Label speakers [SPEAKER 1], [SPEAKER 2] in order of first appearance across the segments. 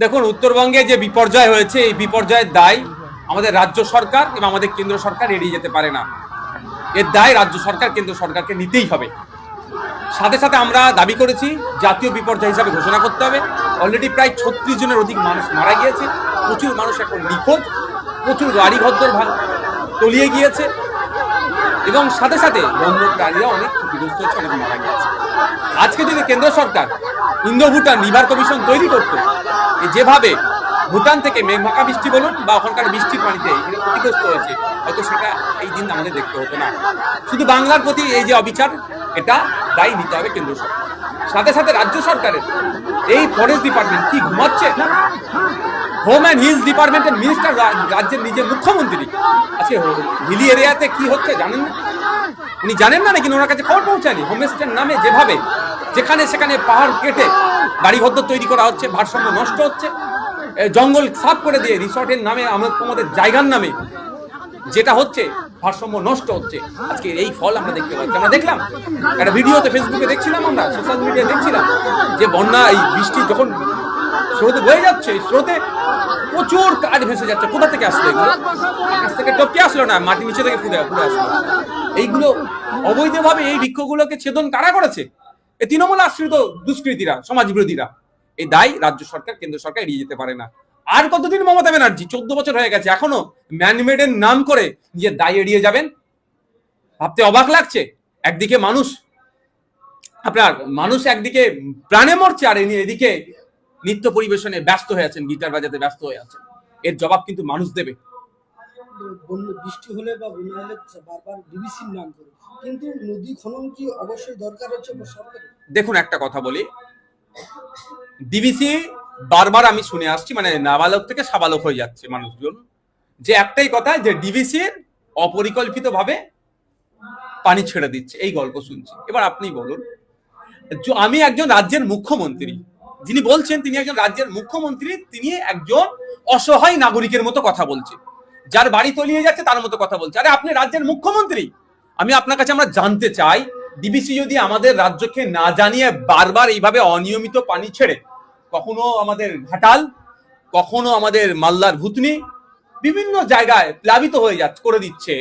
[SPEAKER 1] দেখুন, উত্তরবঙ্গে যে বিপর্যয় হয়েছে, এই বিপর্যয়ের দায় আমাদের রাজ্য সরকার এবং আমাদের কেন্দ্র সরকার এড়িয়ে যেতে পারে না। এর দায় রাজ্য সরকার, কেন্দ্র সরকারকে নিতেই হবে। সাথে সাথে আমরা দাবি করেছি, জাতীয় বিপর্যয় হিসাবে ঘোষণা করতে হবে। অলরেডি প্রায় ছত্রিশ জনের অধিক মানুষ মারা গিয়েছে। প্রচুর মানুষ এখন নিখোঁজ, প্রচুর বাড়ি ঘরদর ভাঙ- তলিয়ে গিয়েছে। এবং সাথে সাথে বন্য প্রাণীরা অনেক ক্ষতিগ্রস্ত হচ্ছে অনেক মারা গিয়েছে। আজকে যদি কেন্দ্র সরকার ইন্দো ভুটান নিবার কমিশন তৈরি করতো যেভাবে ভুটান থেকে মেঘমাকা বৃষ্টি বলুন বা ওখানকার বৃষ্টির পানিতে এগুলো ক্ষতিগ্রস্ত হয়েছে, হয়তো সেটা এই দিন আমাদের দেখতে হতো না। শুধু বাংলার প্রতি এই যে অবিচার, এটা দায়ী নিতে হবে কেন্দ্র সরকার। সাথে সাথে রাজ্য সরকারের এই ফরেস্ট ডিপার্টমেন্ট কি ঘুমাচ্ছে? হোম অ্যান্ড হিলস ডিপার্টমেন্টের মিনিস্টার রাজ্যের নিজের মুখ্যমন্ত্রী। আচ্ছা হিলি এরিয়াতে কি হচ্ছে জানেন না? উনি জানেন না নাকি? ওনার কাছে খবর পৌঁছায়নি। হোমস্টের নামে যেভাবে যেখানে সেখানে পাহাড় কেটে বাড়িঘর তৈরি করা হচ্ছে, ভারসাম্য নষ্ট হচ্ছে। জঙ্গল সাফ করে দিয়ে রিসর্টের নামে আমাদের জায়গার নামে যেটা হচ্ছে, ভারসাম্য নষ্ট হচ্ছে। আজকে এই ফল আমরা দেখতে পাচ্ছি। আমরা দেখলাম, একটা ভিডিওতে ফেসবুকে দেখছিলাম আমরা, সোশ্যাল মিডিয়া দেখছিলাম যে বন্যা, এই বৃষ্টি যখন স্রোতে বয়ে যাচ্ছে স্রোতে প্রচুর কাঠ ভেসে যাচ্ছে। কোথা থেকে আসলো এগুলো? আকাশ থেকে টপকে আসলো না, মাটি নিচে থেকে ফুটে ফুটে আসলো। এইগুলো অবৈধভাবে এই বৃক্ষগুলোকে ছেদন কারা করেছে? এই তৃণমূল আশ্রিত দুষ্কৃতীরা সমাজ বিরোধীরা এই দায় রাজ্য সরকার, কেন্দ্র সরকার এড়িয়ে যেতে পারে না। আর কতদিন মমতা ব্যানার্জি? চোদ্দ বছর হয়ে গেছে, এখনও ম্যানমেডের নাম করে নিজের দায় এড়িয়ে যাবেন? ভাবতে অবাক লাগছে, একদিকে মানুষ, আপনার মানুষ একদিকে প্রাণে মরছে, আর এদিকে নৃত্য পরিবেশনে ব্যস্ত হয়ে আছেন, গিটার বাজাতে ব্যস্ত হয়ে আছেন। এর জবাব কিন্তু মানুষ দেবে।
[SPEAKER 2] বৃষ্টি হলে বা বন্যা হলে বারবার ডিবিসির নাম করে। কিন্তু নদী খনন কি অবশ্যই দরকার হচ্ছে? সরকারের
[SPEAKER 1] দেখুন, একটা কথা বলি। ডিবিসি বারবার আমি শুনে আসছি মানে নাবালক থেকে সাবালক হয়ে যাচ্ছে মানুষজন। যে একটাই কথা, যে ডিবিসির অপরিকল্পিতভাবে পানি ছেড়ে দিচ্ছে। এই গল্প শুনছি। এবার আপনি বলুন আমি একজন রাজ্যের মুখ্যমন্ত্রী, যিনি বলছেন তিনি একজন রাজ্যের মুখ্যমন্ত্রী, তিনি একজন অসহায় নাগরিকের মতো কথা বলছে যার বাড়ি তলিয়ে যাচ্ছে, তার মতো কথা বলছে। আরে, আপনি রাজ্যের মুখ্যমন্ত্রী! আমি আপনার কাছে আমরা জানতে চাই ডিবিসি যদি আমাদের রাজ্যকে না জানিয়ে বারবার এইভাবে অনিয়মিত পানি ছেড়ে, কখনো আমাদের ঘাটাল, কখনো আমাদের মালদার ভুতনি বিভিন্ন জায়গায় প্লাবিত হয়ে যাচ্ছে, করে দিচ্ছে।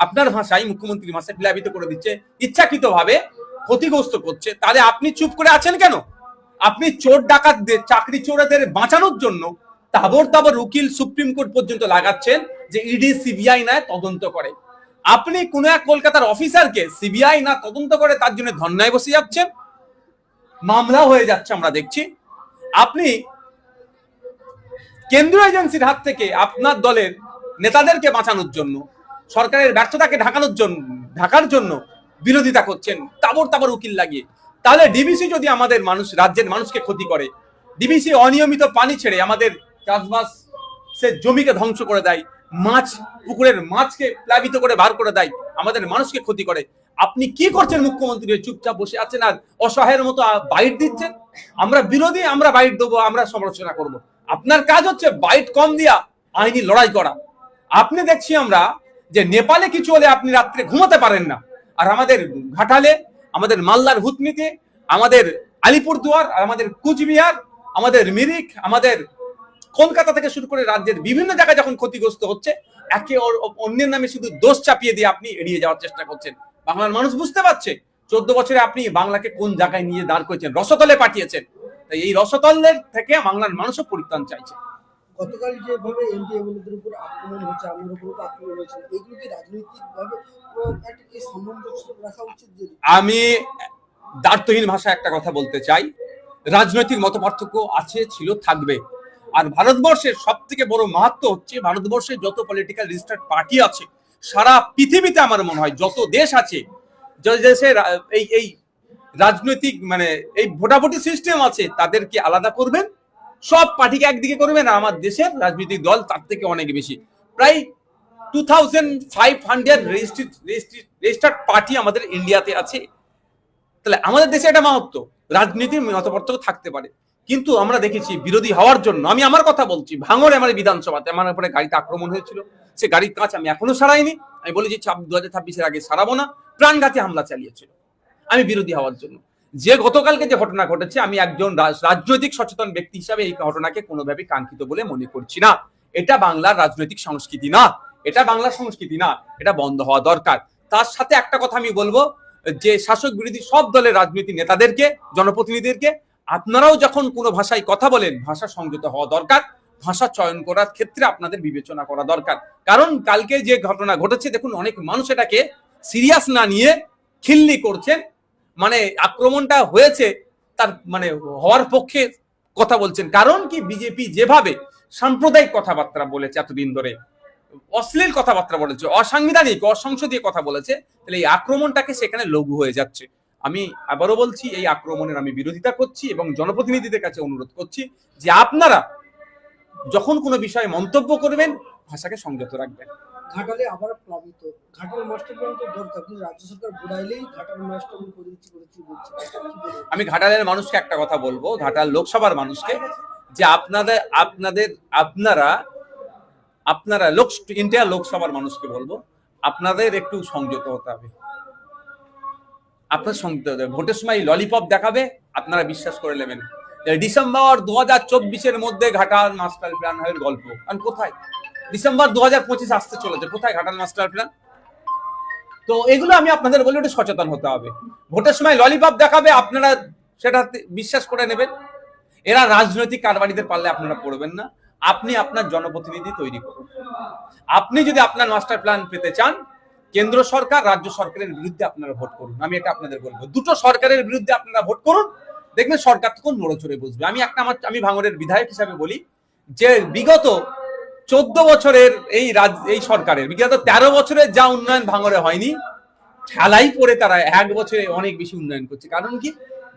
[SPEAKER 1] আপনার ভাষায় মুখ্যমন্ত্রীর ভাষায় প্লাবিত করে দিচ্ছে, ইচ্ছাকৃতভাবে ক্ষতিগ্রস্ত করছে। তাহলে আপনি চুপ করে আছেন কেন? আপনি চোর ডাকাতদের চাকরি চোরাদের বাঁচানোর জন্য তাবর তাবর উকিল সুপ্রিম কোর্ট পর্যন্ত লাগাচ্ছেন যে ইডি সিবিআই নেয় তদন্ত করে। আপনি কোন এক কলকাতার অফিসারকে সিবিআই না তদন্ত করে তার জন্য ধর্নায় বসে যাচ্ছেন? মামলা হয়ে যাচ্ছে, আমরা দেখছি। আপনি কেন্দ্রীয় এজেন্সির হাত থেকে আপনার দলের নেতাদেরকে বাঁচানোর জন্য, সরকারের ব্যর্থতাকে ঢাকানোর জন্য ঢাকার জন্য বিরোধিতা করছেন তাবর তাবর উকিল লাগিয়ে। তাহলে ডিবিসি যদি আমাদের মানুষ, রাজ্যের মানুষকে ক্ষতি করে, ডিবিসি অনিয়মিত পানি ছেড়ে আমাদের চাষবাস সে জমিকে ধ্বংস করে দেয় মাছ, পুকুরের মাছকে প্লাবিত করে বার করে দেয়, আমাদের মানুষকে ক্ষতি করে। আপনি কি করছেন মুখ্যমন্ত্রী? চুপচাপ বসে আছেন আর অসহায়ের মতো বাইট দিচ্ছেন? আমরা বিরোধী, আমরা বাইট দেবো, আমরা সমালোচনা করব। আপনার কাজ হচ্ছে বাইট কম দিয়া আইনি লড়াই করা। আপনি দেখছি আমরা যে নেপালে কিছু হলে আপনি রাত্রে ঘুমাতে পারেন না। আর আমাদের ঘাটালে, আমাদের মালদার হুতনিতে, আমাদের আলিপুরদুয়ার, আমাদের কুচবিহার, আমাদের মিরিক, আমাদের কলকাতা থেকে শুরু করে রাজ্যের বিভিন্ন জায়গায় যখন ক্ষতিগ্রস্ত হচ্ছে একে ওর- অন্যের নামে শুধু দোষ চাপিয়ে দিয়ে আপনি এড়িয়ে যাওয়ার চেষ্টা করছেন। বাংলার মানুষ বুঝতে পারছে চোদ্দ বছরে আপনি বাংলাকে কোন জায়গায় নিয়ে দাঁড় করেছেন রসতলে পাঠিয়েছেন। তাই এই রসতলের থেকে বাংলার মানুষও পরিত্রাণ চাইছে।
[SPEAKER 2] গতকাল যেভাবে এমপি এমএলএদের উপর আক্রমণ হচ্ছে উপর আক্রমণ হয়েছে এইগুলো কি রাজনৈতিক একটা সামঞ্জস্য রাখা উচিত
[SPEAKER 1] আমি দার্থহীন ভাষায় একটা কথা বলতে চাই। রাজনৈতিক মত পার্থক্য আছে ছিল থাকবে। আর ভারতবর্ষের সব থেকে বড় মাহাত্ম হচ্ছে ভারতবর্ষের যত পলিটিক্যাল রেজিস্টার্ড পার্টি আছে, সারা পৃথিবীতে আমার মনে হয় যত দেশ আছে এই এই রাজনৈতিক মানে এই ভোটাভুটি সিস্টেম আছে, তাদেরকে আলাদা করবেন, সব পার্টিকে একদিকে করবেন, আর আমার দেশের রাজনৈতিক দল তার থেকে অনেক বেশি। প্রায় two thousand five hundred registered party আমাদের ইন্ডিয়াতে আছে। তাহলে আমাদের দেশে একটা মাহাত্ম। রাজনীতির মতপার্থক্য থাকতে পারে। কিন্তু আমরা দেখেছি বিরোধী হওয়ার জন্য, আমি আমার কথা বলছি, ভাঙড়ে আমার বিধানসভাতে আমার উপরে গাড়িতে আক্রমণ হয়েছিল। সে গাড়ির কাঁচ আমি এখনও সারাইনি। আমি বলেছি দু হাজার ছাব্বিশের আগে সারাবো না। প্রাণঘাতী হামলা চালিয়েছিল। আমি বিরোধী হওয়ার জন্য। যে গতকালকে যে ঘটনা ঘটেছে, আমি একজন রাজ- রাজনৈতিক সচেতন ব্যক্তি হিসাবে এই ঘটনাকে কোনোভাবে কাঙ্ক্ষিত বলে মনে করছি না। এটা বাংলার রাজনৈতিক সংস্কৃতি না। এটা বাংলার সংস্কৃতি না। এটা বন্ধ হওয়া দরকার। তার সাথে একটা কথা আমি বলব যে শাসক বিরোধী সব দলের রাজনীতি নেতাদেরকে, জনপ্রতিনিধিদেরকে, আপনারাও যখন কোনো ভাষায় কথা বলেন, ভাষা সংযত হওয়া দরকার, ভাষা চয়ন করার ক্ষেত্রে আপনাদের বিবেচনা করা দরকার। কারণ কালকে যে ঘটনা ঘটেছে, দেখুন অনেক মানুষ এটাকে সিরিয়াস না নিয়ে খিল্লি করছেন মানে আক্রমণটা হয়েছে, তার মানে হওয়ার পক্ষে কথা বলছেন। কারণ কি, বিজেপি যেভাবে সাম্প্রদায়িক কথাবার্তা বলেছে এতদিন ধরে অশ্লীল কথাবার্তা বলেছে অসাংবিধানিক অসংসদীয় কথা বলেছে তাহলে এই আক্রমণটাকে সেখানে লঘু হয়ে যাচ্ছে। আমি আবারও বলছি এই আক্রমণের আমি বিরোধিতা করছি এবং জনপ্রতিনিধিদের কাছে অনুরোধ করছি যে আপনারা যখন কোনো বিষয়ে মন্তব্য করবেন ভাষাকে সংযত রাখবেন।
[SPEAKER 2] ঘাটালে আবার প্লাবিত ঘাটাল মাস্টার প্ল্যান তো দরকার কিন্তু রাজ্য সরকার ঘুরাইলেই ঘাটাল মাস্টার প্ল্যান করে দিচ্ছি করেছি বলছে।
[SPEAKER 1] আমি ঘাটালের মানুষকে একটা কথা বলব ঘাটাল লোকসভার মানুষকে যে আপনাদের আপনাদের আপনারা আপনারা লোক ইন্ডিয়া লোকসভার মানুষকে বলব, আপনাদের একটু সংযত হতে হবে। আপনার সংযত হতে হবে ভোটের সময় ললিপপ দেখাবে, আপনারা বিশ্বাস করে নেবেন। ডিসেম্বর দু হাজার চব্বিশের মধ্যে ঘাটাল মাস্টার প্ল্যান হয়ে গল্প। আর কোথায়? ডিসেম্বর দু হাজার পঁচিশ আসতে চলেছে। কোথায় ঘাটাল মাস্টার প্ল্যান তো এগুলো আমি আপনাদের বলি, একটু সচেতন হতে হবে। ভোটের সময় ললিপপ দেখাবে, আপনারা সেটা বিশ্বাস করে নেবেন। এরা রাজনৈতিক কারবারিদের পারলে আপনারা পড়বেন না। আপনি আপনার জনপ্রতিনিধি তৈরি করুন। আপনি যদি আপনার মাস্টার প্ল্যান পেতে চান, কেন্দ্র সরকার রাজ্য সরকারের বিরুদ্ধে আপনারা ভোট করুন। আমি এটা আপনাদের বলব। দুটো সরকারের বিরুদ্ধে আপনারা ভোট করুন। দেখবেন সরকার তখন নড়ে বসবে। আমি একটা আমার আমি ভাঙড়ের বিধায়ক হিসাবে বলি যে বিগত চোদ্দ বছরের এই রাজ এই সরকারের বিগত তেরো বছরের যা উন্নয়ন ভাঙড়ে হয়নি, ঠেলাই পড়ে তারা এক বছরে অনেক বেশি উন্নয়ন করছে। কারণ কি?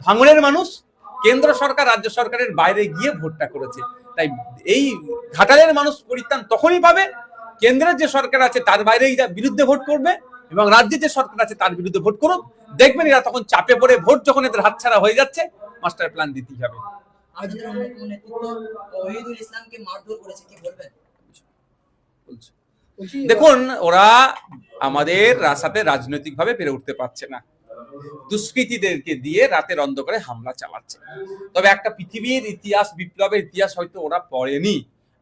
[SPEAKER 1] ভাঙড়ের মানুষ কেন্দ্র সরকার, রাজ্য সরকারের বাইরে গিয়ে ভোটটা করেছে। তাই এই ঘাটালের মানুষ পরিত্রাণ তখনই পাবে কেন্দ্রের যে সরকার আছে তার বাইরে বিরুদ্ধে ভোট করবে এবং রাজ্যের যে সরকার আছে তার বিরুদ্ধে ভোট করুক। দেখবেন এরা তখন চাপে পড়ে ভোট যখন এদের হাতছাড়া হয়ে যাচ্ছে মাস্টার প্ল্যান দিতেই হবে। দেখুন ওরা আমাদের সাথে রাজনৈতিক ভাবে পেরে উঠতে পারছে না। দুষ্কৃতীদেরকে দিয়ে রাতের অন্ধকারে হামলা চালাচ্ছে। তবে একটা পৃথিবীর ইতিহাস, বিপ্লবের ইতিহাস হয়তো ওরা পড়েনি।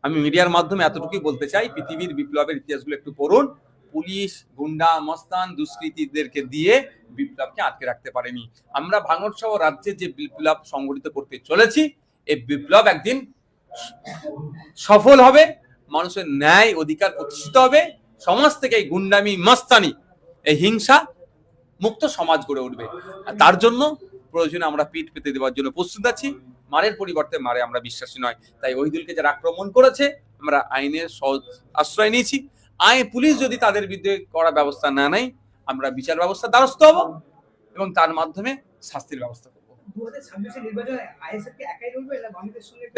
[SPEAKER 1] আমি মিডিয়ার মাধ্যমে এতটুকুই বলতে চাই, পৃথিবীর বিপ্লবের ইতিহাসগুলো একটু পড়ুন। পুলিশ, গুন্ডা, মস্তান দুষ্কৃতীদেরকে দিয়ে বিপ্লবকে আটকে রাখতে পারেনি। আমরা ভাঙড় সহ রাজ্যে যে বিপ্লব সংগঠিত করতে চলেছি, এই বিপ্লব একদিন সফল হবে, মানুষের ন্যায় অধিকার প্রতিষ্ঠিত হবে, সমাজ থেকে এই গুন্ডামি, মস্তানি, এই হিংসা মুক্ত সমাজ গড়ে উঠবে। তার জন্য প্রয়োজনে আমরা পিঠ পেতে দেওয়ার জন্য প্রস্তুত আছি। মারের পরিবর্তে মারে আমরা বিশ্বাসী নয়। তাই ওইদুলকে যারা আক্রমণ করেছে আমরা আইনের সহজ আশ্রয় নিয়েছি। আইন পুলিশ যদি তাদের বিরুদ্ধে করা ব্যবস্থা না নেয় আমরা বিচার ব্যবস্থা দ্বারস্থ হব এবং তার মাধ্যমে শাস্তির ব্যবস্থা করব।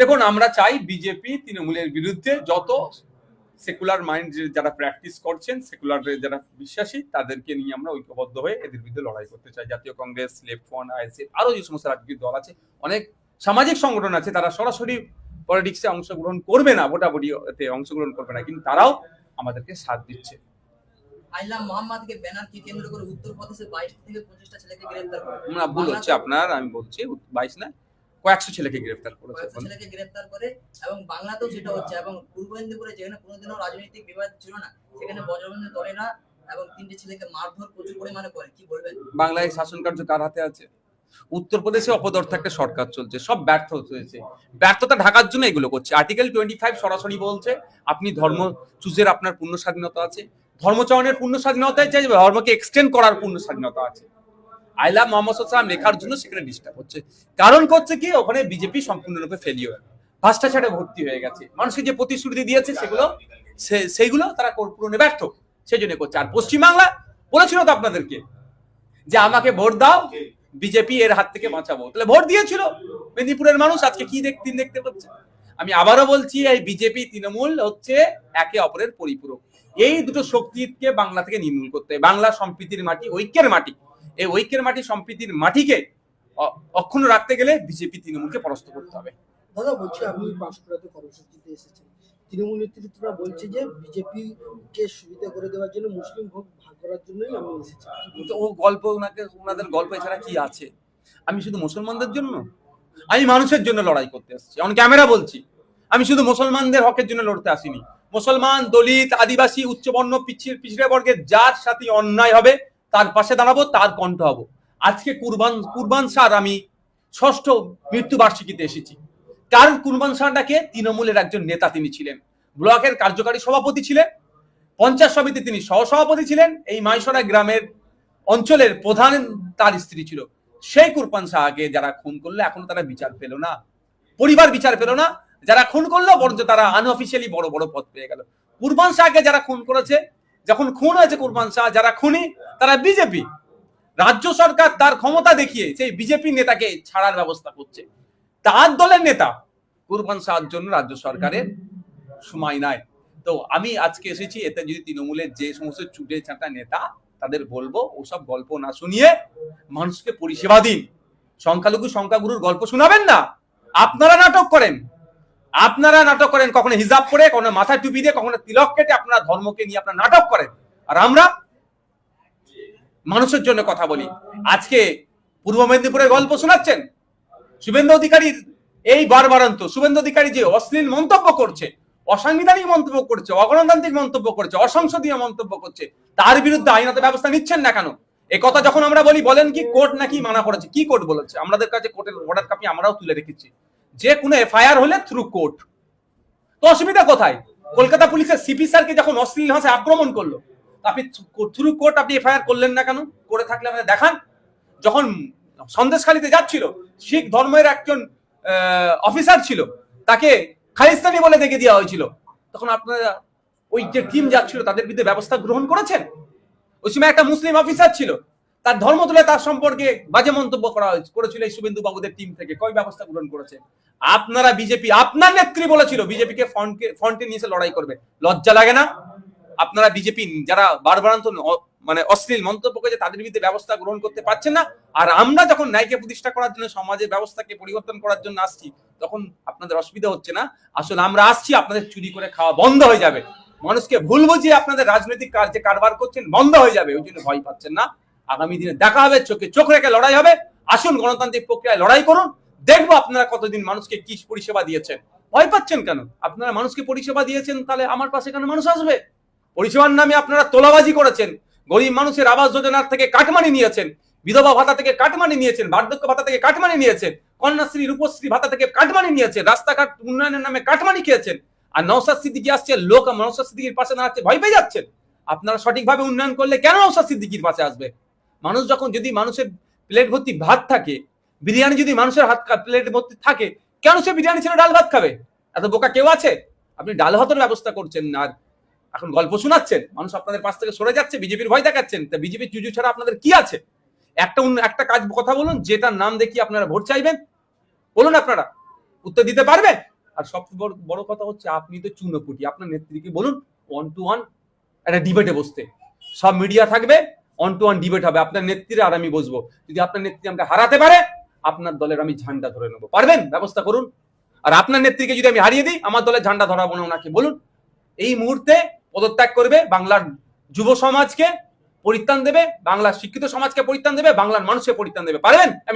[SPEAKER 1] দেখুন আমরা চাই বিজেপি তৃণমূলের বিরুদ্ধে যত সেকুলার মাইন্ড যারা প্র্যাকটিস করছেন সেকুলার যারা বিশ্বাসী তাদেরকে নিয়ে আমরা ঐক্যবদ্ধ হয়ে এদের বিরুদ্ধে লড়াই করতে চাই। জাতীয় কংগ্রেস লেফট ফ্রন্ট আইএসএফ আরও যে সমস্ত রাজনৈতিক দল আছে অনেক সামাজিক সংগঠন আছে তারা সরাসরি পলিটিক্সে অংশগ্রহণ করবে না ভোটাভুটি অংশগ্রহণ করবে না কিন্তু তারাও আমাদেরকে সাথ দিচ্ছে।
[SPEAKER 3] আইলা মোহাম্মদকে ব্যানারকে কেন্দ্র করে উত্তরপ্রদেশে বাইশ থেকে পঁচিশটা ছেলেকে গ্রেফতার করে?
[SPEAKER 1] না ভুল হচ্ছে আপনার আমি বলছি বাইশ না কয়েকশো ছেলেকে গ্রেফতার করেছে।
[SPEAKER 3] ছেলেকে গ্রেফতার করে এবং বাংলাতেও সেটা হচ্ছে এবং পূর্ব মেদিনীপুরে যেখানে কোনোদিনও রাজনৈতিক বিবাদ ছিল না সেখানে বজরঙ্গের দলেরা এবং তিনটে ছেলেকে মারধর প্রচুর পরিমাণে করে। কি বলবেন?
[SPEAKER 1] বাংলায় শাসন কার্য কার হাতে আছে? উত্তরপ্রদেশে অপদর্থ একটা সরকার চলছে সব ব্যর্থ হয়েছে। ব্যর্থতা ঢাকার জন্য এগুলো করছে। আর্টিকেল টোয়েন্টি ফাইভ সরাসরি বলছে আপনি ধর্ম চুজের আপনার পূর্ণ স্বাধীনতা আছে। ধর্মচয়নের পূর্ণ স্বাধীনতা আছে ধর্মকে এক্সটেন্ড করার পূর্ণ স্বাধীনতা আছে। আইলা মোহাম্মদ সাল্লাম লেখার জন্য সেখানে ডিস্টার্ব হচ্ছে। কারণ করছে কি? ওখানে বিজেপি সম্পূর্ণরূপে ফেলিওর ভ্রষ্টাচারে ভর্তি হয়ে গেছে। মানুষকে যে প্রতিশ্রুতি দিয়েছে সেগুলো সেইগুলো তারা পূরণে ব্যর্থ। সেই জন্য করছে। আর পশ্চিমবাংলা বলেছিল তো আপনাদেরকে যে আমাকে ভোট দাও, বিজেপি এর হাত থেকে বাঁচাবো। তাহলে ভোট দিয়েছিল। মেদিনীপুরের মানুষ আজকে কি দেখ দিন দেখতে পাচ্ছে? আমি আবারও বলছি, এই বিজেপি তৃণমূল হচ্ছে একে অপরের পরিপূরক। এই দুটো শক্তিকে বাংলা থেকে নির্মূল করতে বাংলা সম্প্রীতির মাটি, ঐক্যের মাটি। এই ঐক্যের মাটি সম্প্রীতির মাটিকে অক্ষুণ্ণ রাখতে গেলে বিজেপি তৃণমূলকে পরাস্ত করতে হবে।
[SPEAKER 2] দাদা বলছি আপনি পাঁশকুড়াতে কর্মসূচিতে এসেছেন। তৃণমূল নেতৃত্বরা বলছে যে বিজেপি কে সুবিধা করে দেওয়ার জন্য মুসলিম ভোট ভাগ করার জন্যই আমি এসেছি।
[SPEAKER 1] কিন্তু ও গল্প ওনাকে ওনাদের গল্প এছাড়া কি আছে? আমি শুধু মুসলমানদের জন্য? আমি মানুষের জন্য লড়াই করতে আসছি অন ক্যামেরা বলছি। আমি শুধু মুসলমানদের হকের জন্য লড়তে আসিনি। মুসলমান দলিত আদিবাসী উচ্চবর্ণ পিছিয়ে পিছিয়ে বর্গের যার সাথে অন্যায় হবে তার পাশে দাঁড়াবো, তার কণ্ঠ হব। আজকে কুরবান কুরবান স্যার আমি ষষ্ঠ মৃত্যুবার্ষিকীতে এসেছি। কার কুরবান শাহটাকে তৃণমূলের একজন নেতা তিনি ছিলেন। ব্লকের কার্যকারী সভাপতি ছিলেন, পঞ্চায়েত সমিতি তিনি সহসভাপতি ছিলেন, এই মাইসরা গ্রামের অঞ্চলের প্রধান তার স্ত্রী ছিল। সেই কুরবান শাহকে যারা খুন করল, এখনও তারা বিচার পেল না। পরিবার বিচার পেল না, যারা খুন করল, বরঞ্চ তারা আনঅফিসিয়ালি বড় বড় পদ পেয়ে গেল। কুরবান শাহকে যারা খুন করেছে যখন খুন হয়েছে কুরবান শাহ, যারা খুনি, তারা বিজেপি। রাজ্য সরকার তার ক্ষমতা দেখিয়ে সেই বিজেপি নেতাকে ছাড়ার ব্যবস্থা করছে। তার দলের নেতা কুরবান শাহর জন্য রাজ্য সরকারের সময় নাই। তো আমি আজকে এসেছি, এতে যদি তৃণমূলের যে সমস্ত চুটে চাটা নেতা তাদের বলব, ওসব গল্প না শুনিয়ে মানুষকে পরিষেবা দিন। সংখ্যালঘু সংখ্যাগুরুর গল্প শোনাবেন না। আপনারা নাটক করেন। আপনারা নাটক করেন, কখনো হিজাব করে কখনো মাথা টুপি দিয়ে, কখনো তিলক কেটে আপনার ধর্মকে নিয়ে আপনারা নাটক করেন। আর আমরা মানুষের জন্য কথা বলি। আজকে পূর্ব মেদিনীপুরের গল্প শোনাচ্ছেন শুভেন্দু অধিকারীর এই বারবারান্ত। শুভেন্দু অধিকারী যে অশ্লীল মন্তব্য করছে, অসাংবিধানিক মন্তব্য করছে, অগণতান্ত্রিক মন্তব্য করছে, অসংসদীয় মন্তব্য করছে, তার বিরুদ্ধে আইনত ব্যবস্থা নিচ্ছেন না কেন? এ কথা যখন আমরা বলি, বলেন কি, কোর্ট নাকি মানা করেছে? কি কোর্ট বলেছে? আমাদের কাছে কোর্টের অর্ডার কপি আমরাও তুলে রেখেছি। যে কোনো এফআইআর হলে থ্রু কোর্ট তো অসুবিধা কোথায়? কলকাতা পুলিশের সিপি স্যারকে যখন অশ্লীল ভাষায় আক্রমণ করল আপনি থ্রু কোর্ট আপনি এফআইআর করলেন না কেন? করে থাকলে আমাদের দেখান। যখন সন্দেশখালিতে যাচ্ছিল, শিখ ধর্মের একজন অফিসার ছিল, তাকে খালিস্তানি বলে দেখে দেওয়া হয়েছিল। তখন আপনারা ওই যে টিম যাচ্ছিল, তাদের বিরুদ্ধে ব্যবস্থা গ্রহণ করেছেন? ওই সময় একটা মুসলিম অফিসার ছিল তার ধর্ম তুলে তার সম্পর্কে বাজে মন্তব্য করা হয়েছে, করেছিল এই শুভেন্দু বাবুদের টিম থেকে। কয় ব্যবস্থা গ্রহণ করেছে? আপনারা বিজেপি, আপনার নেত্রী বলেছিল, বিজেপিকে ফ্রন্টকে ফ্রন্টে নিয়ে লড়াই করবে। লজ্জা লাগে না? আপনারা বিজেপি, যারা বারবারান্ত মানে অশ্লীল মন্তব্য করেছে, তাদের বিরুদ্ধে ব্যবস্থা গ্রহণ করতে পারছেন না। আর আমরা যখন ন্যায়কে প্রতিষ্ঠা করার জন্য, সমাজের ব্যবস্থাকে পরিবর্তন করার জন্য আসছি, তখন আপনাদের অসুবিধা হচ্ছে না? আসলে আমরা আসছি, আপনাদের চুরি করে খাওয়া বন্ধ হয়ে যাবে। মানুষকে ভুল বুঝিয়ে আপনাদের রাজনৈতিক কাজ যে কারবার করছেন, বন্ধ হয়ে যাবে, ওই জন্য ভয় পাচ্ছেন না। আগামী দিনে দেখা হবে, চোখে চোখ রেখে লড়াই হবে। আসুন, গণতান্ত্রিক প্রক্রিয়ায় লড়াই করুন। দেখব আপনারা কতদিন মানুষকে কি পরিষেবা দিয়েছেন। ভয় পাচ্ছেন কেন? আপনারা মানুষকে পরিষেবা দিয়েছেন, তাহলে আমার পাশে কেন মানুষ আসবে? পরিষেবার নামে আপনারা তোলাবাজি করেছেন। গরিব মানুষের আবাস যোজনার থেকে কাটমানি নিয়েছেন। বিধবা ভাতা থেকে কাটমানি নিয়েছেন। বার্ধক্য ভাতা থেকে কাটমানি নিয়েছেন। কন্যাশ্রী, রূপশ্রী ভাতা থেকে কাটমানি নিয়েছেন। রাস্তাঘাট উন্নয়নের নামে কাটমানি খেয়েছেন। আর নৌসাদ সিদ্দিকি আসছে, লোক নৌসাদ সিদ্দিকির পাশে দাঁড়াচ্ছে, ভয় পেয়ে যাচ্ছেন। আপনারা সঠিকভাবে উন্নয়ন করলে কেন নৌসাদ সিদ্দিকির পাশে আসবে? মানুষ যখন যদি মানুষের প্লেট ভর্তি ভাত থাকে, বিরিয়ানি যদি মানুষের হাত প্লেট ভর্তি থাকে, কেন সে বিরিয়ানি ছেড়ে ডাল ভাত খাবে? এত বোকা কেউ আছে? আপনি ডাল ভাতের ব্যবস্থা করছেন আর এখন গল্প শোনাচ্ছেন, মানুষ আপনাদের পাশ থেকে সরে যাচ্ছে, বিজেপির ভয় দেখাচ্ছেন, তা বিজেপির চুজু ছাড়া আপনাদের কি আছে? একটা একটা কাজ, কথা বলুন, যেটার নাম দেখি আপনারা ভোট চাইবেন? বলুন আপনারা, উত্তর দিতে পারবেন? আর সবচেয়ে বড় বড় কথা হচ্ছে, আপনি তো চুনোপুটি আপনার নেত্রীকে বলুন ওয়ান টু ওয়ান একটা ডিবেটে বসতে। সব মিডিয়া থাকবে ওয়ান টু ওয়ান ডিবেট হবে। আপনার নেত্রীর আর আমি বসবো। যদি আপনার নেত্রী আমাকে হারাতে পারে, আপনার দলের আমি ঝান্ডা ধরে নেব। পারবেন? ব্যবস্থা করুন। আর আপনার নেত্রীকে যদি আমি হারিয়ে দিই, আমার দলের ঝান্ডা ধরাবো না ওনাকে। বলুন, এই মুহূর্তে পদত্যাগ করবে বাংলার যুব সমাজকে পরিত্রাণ দেবে, বাংলার শিক্ষিত সমাজকে পরিত্রাণ দেবে, বাংলার মানুষকে পরিত্রাণ দেবে। পারবেন? আমি